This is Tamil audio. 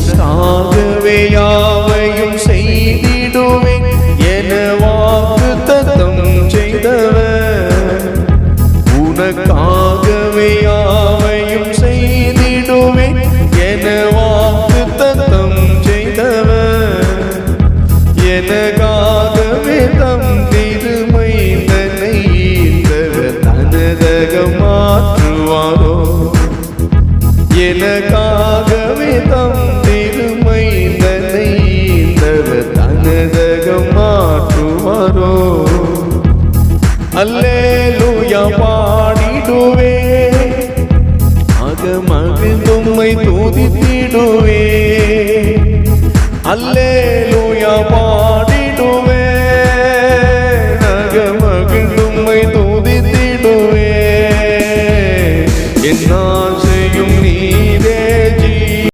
உனக்காகவே யாவையும் செய்திடுவேன் என வாக்கு தத்தம் செய்தவர். உனக்காகவே யாவையும் செய்திடுவேன் என வாக்கு தத்தம் செய்தவர். எனக்காகவே தம் திருமை தன்னை ஈந்தவர் தனதகம் மாற்றுவாரோ. எனக்காகவே அல்லேலூயா பாடிடுவே. ஆக மகிழ்ந்தும்மை தூதித்திடுவே. அல்லேலூயா பாடிடுவே. ஆக மகிழ்ந்தும்மை தூதித்திடுவே. என்ன